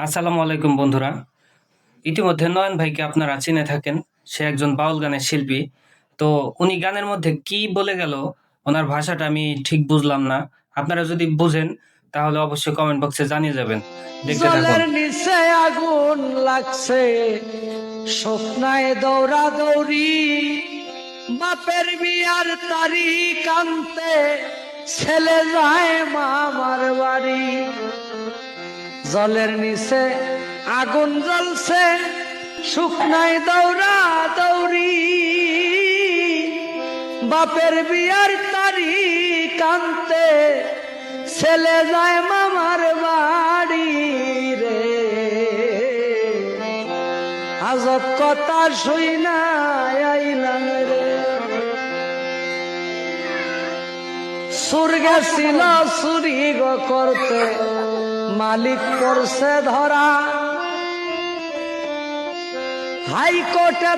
আসসালামু আলাইকুম বন্ধুরা। ইতিমধ্যে নয়ন ভাইকে আপনারা চিনে থাকেন। সে একজন বাউল গানের শিল্পী। তো উনি গানের মধ্যে কি বলে গেল, ওনার ভাষাটা আমি ঠিক বুঝলাম না। আপনারা যদি বুঝেন, তাহলে অবশ্যই কমেন্ট বক্সে জানিয়ে যাবেন। নিচে আগুন লাগছে, স্বপ্নায় দৌড়া দৌড়ি বাপের বিয়ার তারি কান্তে ছেলে যায় মামার বাড়ি। জলের নিচে আগুন জ্বলছে, শুকনায় দৌড়া দৌড়ি। বাপের বিয়ার তারি কান্তে ছেলে যায় মামার বাড়ি রে। আজব কথা শুই না আইলাম রে। সুর গেছিল চুরি গো করতে। মালিক করছে ধরা। হাইকোর্টে